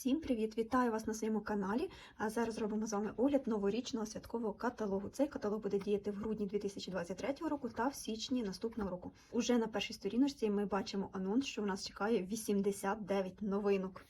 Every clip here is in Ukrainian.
Всім привіт! Вітаю вас на своєму каналі. А зараз робимо з вами огляд новорічного святкового каталогу. Цей каталог буде діяти в грудні 2023 року та в січні наступного року. Уже на першій сторіночці ми бачимо анонс, що у нас чекає 89 новинок.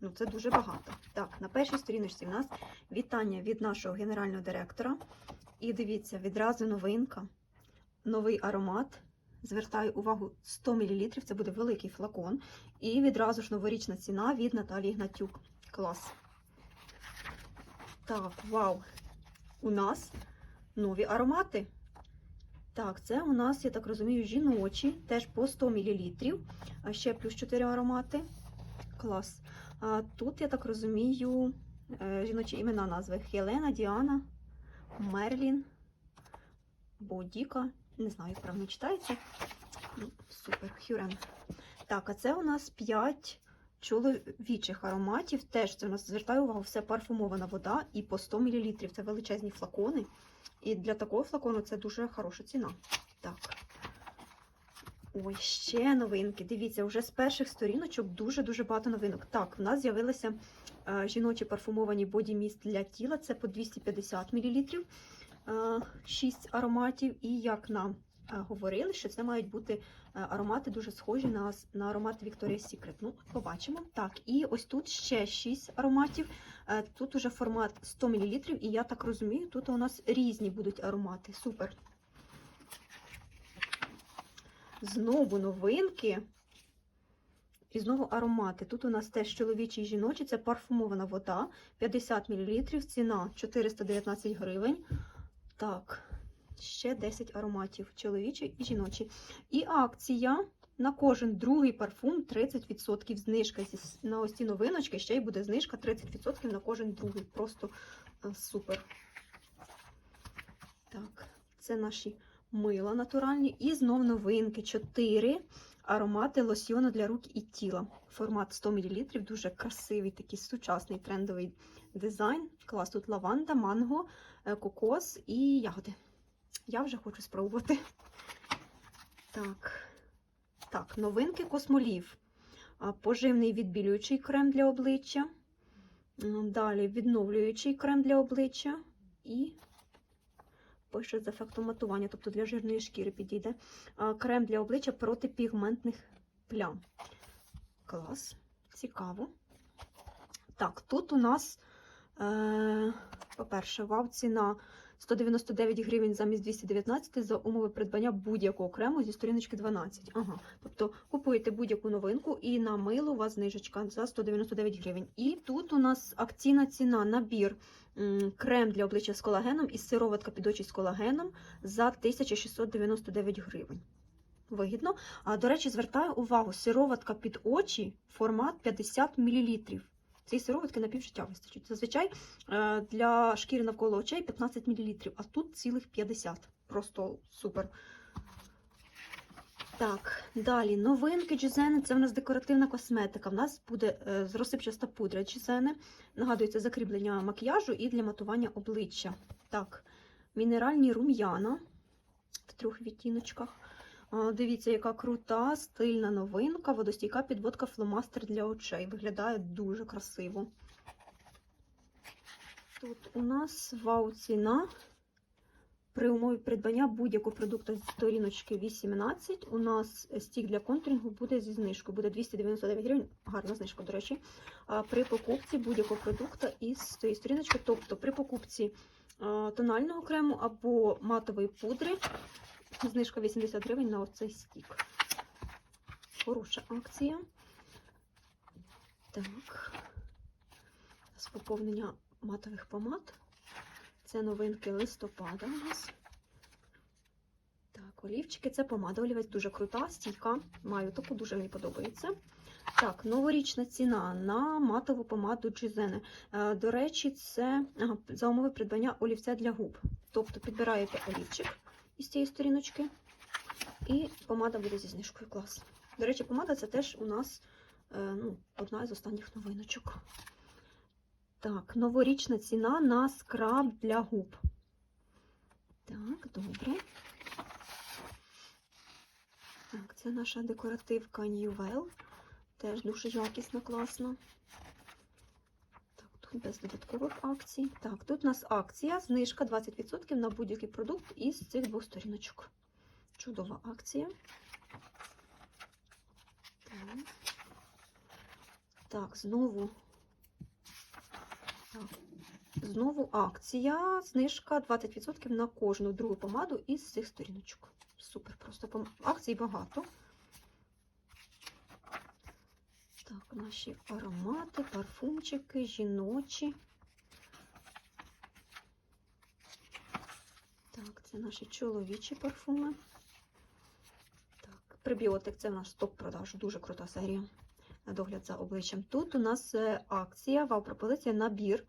Ну, це дуже багато. Так, на першій сторіночці в нас вітання від нашого генерального директора. І дивіться, відразу новинка, новий аромат. Звертаю увагу 100 мл, це буде великий флакон. І відразу ж новорічна ціна від Наталії Гнатюк. Клас. Так, вау! У нас нові аромати. Так, це у нас, я так розумію, жіночі, теж по 100 мл. А ще плюс 4 аромати. Клас. А тут, я так розумію, е, жіночі імена назви Хелена, Діана, Мерлін, Бодіка. Не знаю, як правильно читається. Ну, Супер, Хюрен. Так, а це у нас 5 чоловічих ароматів. Теж це у нас звертаю увагу, все парфумована вода і по 100 мл. Це величезні флакони. І для такого флакону це дуже хороша ціна. Так. Ой, ще новинки. Дивіться, вже з перших сторіночок дуже-дуже багато новинок. Так, в нас з'явилися е, жіночі парфумовані боді-міст для тіла. Це по 250 мл. 6 ароматів. І як нам е, говорили, що це мають бути е, аромати дуже схожі на, на аромат Victoria's Secret. Ну, побачимо. Так, і ось тут ще 6 ароматів. Е, Тут уже формат 100 мл, і я так розумію, тут у нас різні будуть аромати. Супер. Знову новинки. І знову аромати. Тут у нас теж чоловічі і жіночі, це парфумована вода, 50 мл, ціна 419 гривень. Так, ще 10 ароматів, чоловічий і жіночий. І акція на кожен другий парфум 30% знижка. На ось ці новиночки ще й буде знижка 30% на кожен другий. Просто е, супер. Так, це наші мила натуральні. І знов новинки. 4 аромати лосьйону для рук і тіла. Формат 100 мл, дуже красивий, такий сучасний трендовий дизайн. Клас, тут лаванда, манго, е, кокос і ягоди. Я вже хочу спробувати. Так, так, новинки космолів. Поживний відбілюючий крем для обличчя. Далі відновлюючий крем для обличчя і пише з ефектом матування, тобто для жирної шкіри підійде. Крем для обличчя проти пігментних плям. Клас, цікаво. Так, тут у нас, е, по-перше, вау, ціна 199 гривень замість 219 за умови придбання будь-якого крему зі сторіночки 12. Ага, тобто купуєте будь-яку новинку і на мило у вас знижечка за 199 гривень. І тут у нас акційна ціна набір крем для обличчя з колагеном і сироватка під очі з колагеном за 1699 гривень. Вигідно. А, до речі, звертаю увагу, сироватка під очі формат 50 мл. Цієї сироватки на півжиття вистачить. Зазвичай е, для шкіри навколо очей 15 мл, а тут цілих 50. Просто супер. Так, далі новинки Джізени. Це в нас декоративна косметика. В нас буде е, розсипчаста пудра Джізени. Нагадую, це закріплення макіяжу і для матування обличчя. Так, мінеральні рум'яна в трьох відтіночках. Дивіться, яка крута, стильна новинка, водостійка підводка фломастер для очей. Виглядає дуже красиво. Тут у нас вау ціна. При умові придбання будь-якого продукту з сторіночки 18 у нас стік для контурингу буде зі знижкою. Буде 299 гривень, гарна знижка, до речі. При покупці будь-якого продукту із цієї сторіночки, тобто при покупці тонального крему або матової пудри, знижка 80 гривень на оцей стік. Хороша акція. Так, з поповнення матових помад. Це новинки листопада у нас. Так, олівчики. Це помада олівець дуже крута, стійка. Маю таку, дуже мені подобається. Так, новорічна ціна на матову помаду Джизене. До речі, це за умови придбання олівця для губ. Тобто підбираєте олівчик із цієї сторіночки, і помада буде зі знижкою. Клас. До речі, помада це теж у нас е, ну, одна із останніх новиночок. Так, новорічна ціна на скраб для губ. Так, добре. Так, це наша декоративка New. Теж дуже якісна, класна. Без додаткових акцій. Так, тут у нас акція, знижка 20% на будь-який продукт із цих двох сторіночок. Чудова акція. Так, так знову. Так. Знову акція, знижка 20% на кожну другу помаду із цих сторіночок. Супер, просто акцій багато. Так, наші аромати, парфумчики, жіночі. Так, це наші чоловічі парфуми. Так, пребіотик це наш топ-продаж, дуже крута серія. На догляд за обличчям. Тут у нас е, акція, вау-пропозиція, набір.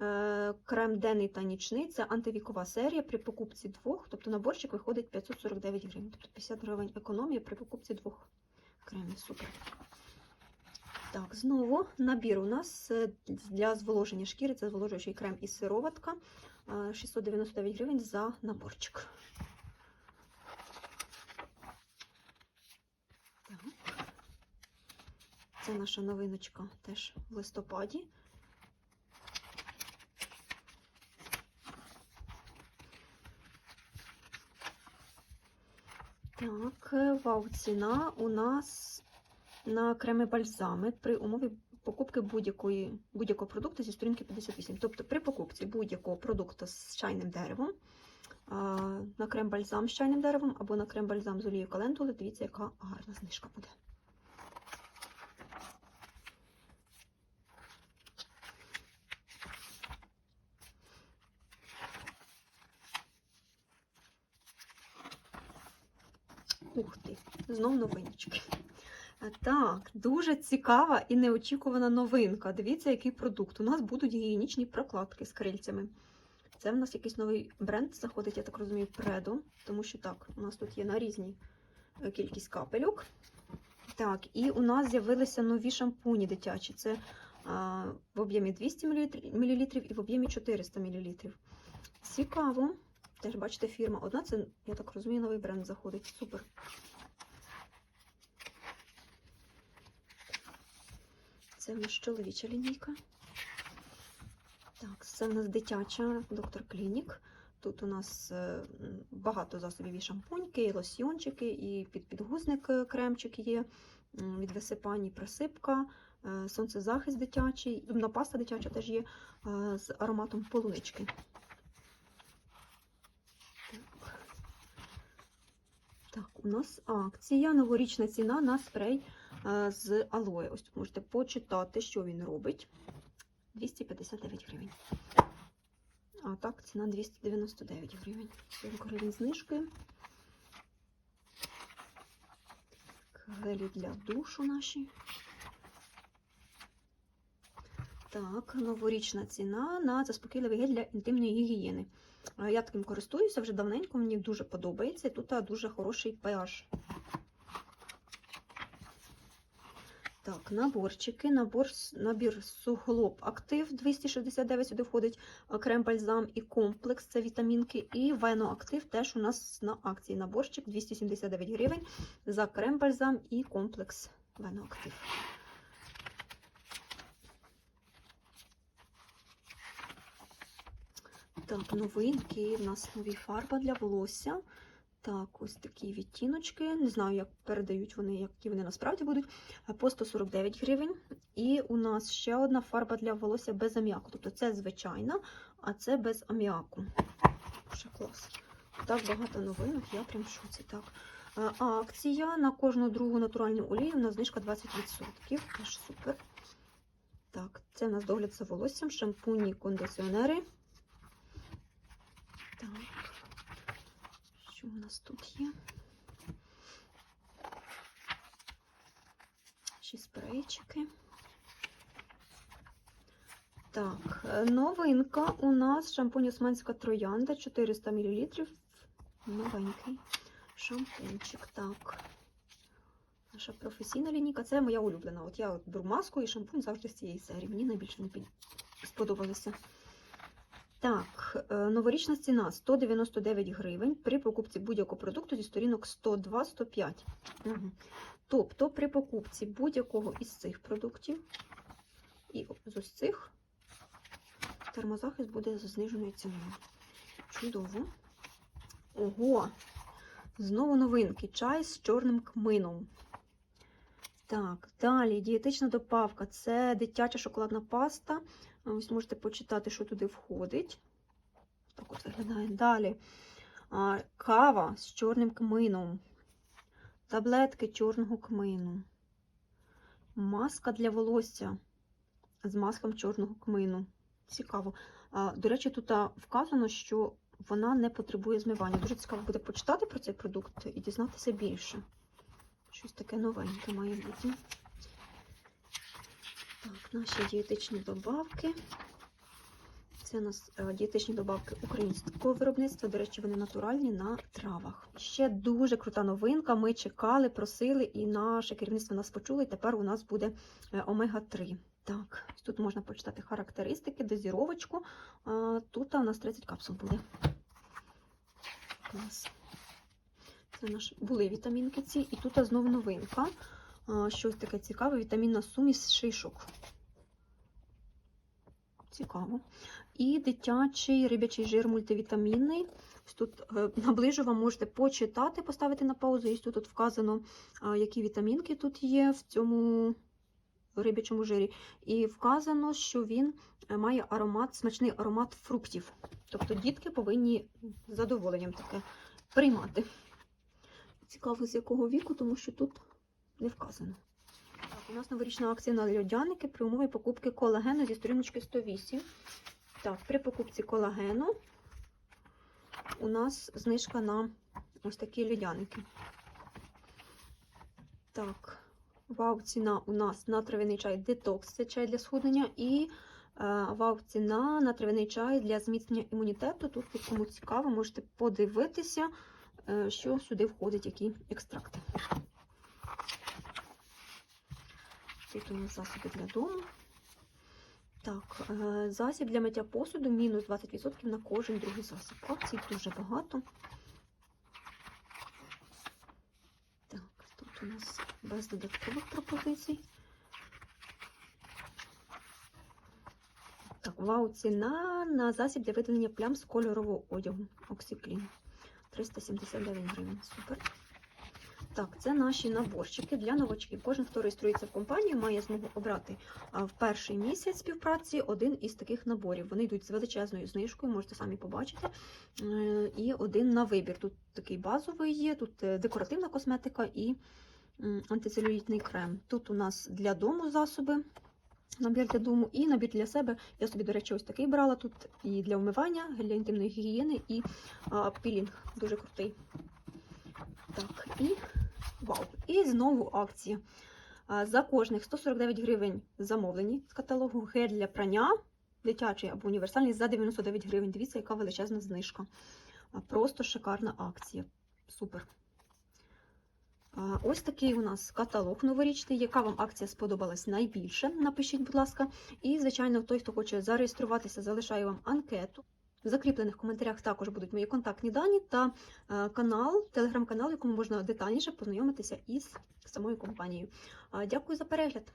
е, Крем денний та нічний це антивікова серія при покупці двох, тобто наборчик виходить 549 гривень, тобто 50 гривень економія при покупці двох кремів. Супер. Так, знову набір у нас е, для зволоження шкіри. Це зволожуючий крем і сироватка. е, 699 гривень за наборчик. Так. Це наша новиночка теж в листопаді. Так, е, вау, ціна у нас на креми бальзами при умові покупки будь-якого продукту зі сторінки 58. Тобто при покупці будь-якого продукту з чайним деревом, на крем-бальзам з чайним деревом або на крем-бальзам з олією календули, дивіться, яка гарна знижка буде. Ух ти, знов новиночки. Так, дуже цікава і неочікувана новинка. Дивіться, який продукт. У нас будуть гігієнічні прокладки з крильцями. Це в нас якийсь новий бренд заходить, я так розумію, Предо, тому що так, у нас тут є на різні е, кількість капелюк. Так, і у нас з'явилися нові шампуні дитячі. Це а, в об'ємі 200 мл і в об'ємі 400 мл. Цікаво. Теж бачите, фірма. Одна це, я так розумію, новий бренд заходить. Супер. Це в нас чоловіча лінійка. Так, це в нас дитяча доктор Клінік. Тут у нас е, багато засобів і шампуньки, і лосьйончики, і під підгузник е, кремчик є, від висипань і присипка, е, сонцезахист дитячий, зубна паста дитяча теж є з ароматом полунички. Так. Так, у нас акція, новорічна ціна на спрей з алоє. Ось тут можете почитати, що він робить. 259 гривень. А так, ціна 299 гривень. 40 гривень знижки. Гелі для душу наші. Так, новорічна ціна на заспокійливий гель для інтимної гігієни. Е, Я таким користуюся вже давненько, мені дуже подобається. Тут дуже хороший pH. Так, наборчики. Набор, набір суглоб актив 269 сюди входить крем бальзам і комплекс, це вітамінки. І веноактив теж у нас на акції. Наборчик 279 гривень за крем бальзам і комплекс веноактив. Так, новинки. У нас нові фарба для волосся. Так, ось такі відтіночки. Не знаю, як передають вони, які вони насправді будуть. Е, По 149 гривень. І у нас ще одна фарба для волосся без аміаку. Тобто це звичайна, а це без аміаку. Ще клас. Так багато новинок, я прям в шоці. Так. Е, Акція на кожну другу натуральну олію у нас знижка 20%. Теж супер. Так, це у нас догляд за волоссям, шампуні, кондиціонери. Так. Що у нас тут є? Ще спрейчики. Так, е, новинка у нас шампунь Османська троянда 400 мл. Новенький шампунчик. Так. Наша професійна лінійка. Це моя улюблена. От я беру маску і шампунь завжди з цієї серії. Мені найбільше не сподобалося. Так, е, новорічна ціна 199 гривень при покупці будь-якого продукту зі сторінок 102-105. Угу. Тобто при покупці будь-якого із цих продуктів і з ось цих термозахист буде за зниженою ціною. Чудово. Ого! Знову новинки. Чай з чорним кмином. Так, далі дієтична добавка. Це дитяча шоколадна паста. Ось можете почитати, що туди входить. Так от виглядає. Далі. Кава з чорним кмином. Таблетки чорного кмину. Маска для волосся з маслом чорного кмину. Цікаво. До речі, тут вказано, що вона не потребує змивання. Дуже цікаво буде почитати про цей продукт і дізнатися більше. Щось таке новеньке має бути. Наші дієтичні добавки. Це у нас е, дієтичні добавки українського виробництва. До речі, вони натуральні на травах. Ще дуже крута новинка. Ми чекали, просили, і наше керівництво нас почуло. І тепер у нас буде е, омега-3. Так, тут можна почитати характеристики, дозіровочку. Тут у нас 30 капсул буде. Клас. Це наш були вітамінки ці. І тут знову новинка. Щось таке цікаве. Вітамінна суміш шишок. Цікаво. І дитячий рибячий жир мультивітамінний. Тут е, наближу вам можете почитати, поставити на паузу. І тут, вказано, які вітамінки тут є в цьому рибячому жирі. І вказано, що він е, має аромат, смачний аромат фруктів. Тобто дітки повинні з задоволенням таке приймати. Цікаво, з якого віку, тому що тут не вказано. У нас новорічна акція на льодяники при умові покупки колагену зі сторіночки 108. Так, при покупці колагену у нас знижка на ось такі льодяники. Так, вау, ціна у нас на травяний чай детокс, це чай для схуднення, і е, вау, ціна на травяний чай для зміцнення імунітету. Тут, кому цікаво, можете подивитися, е, що сюди входить, які екстракти. Тут у нас засоби для дому. Так, е, засіб для миття посуду мінус 20% на кожен другий засіб. Акцій дуже багато. Так, тут у нас без додаткових пропозицій. Так, вау, ціна на засіб для видалення плям з кольорового одягу. Оксиклін. 379 гривень. Супер. Так, це наші наборчики для новачків. Кожен, хто реєструється в компанію, має змогу обрати в перший місяць співпраці один із таких наборів. Вони йдуть з величезною знижкою, можете самі побачити. Е, І один на вибір. Тут такий базовий є, тут е, декоративна косметика і антицелюлітний крем. Тут у нас для дому засоби. Набір для дому і набір для себе. Я собі, до речі, ось такий брала. Тут і для вмивання, гель для інтимної гігієни, і а, пілінг. Дуже крутий. Так, і вау! І знову акція. За кожних 149 гривень замовлені з каталогу гель для прання, дитячий або універсальний за 99 гривень. Дивіться, яка величезна знижка. Просто шикарна акція. Супер. Ось такий у нас каталог новорічний. Яка вам акція сподобалась найбільше? Напишіть, будь ласка. І, звичайно, той, хто хоче зареєструватися, залишаю вам анкету. В закріплених коментарях також будуть мої контактні дані та е, канал, телеграм-канал, якому можна детальніше познайомитися із самою компанією. Дякую за перегляд!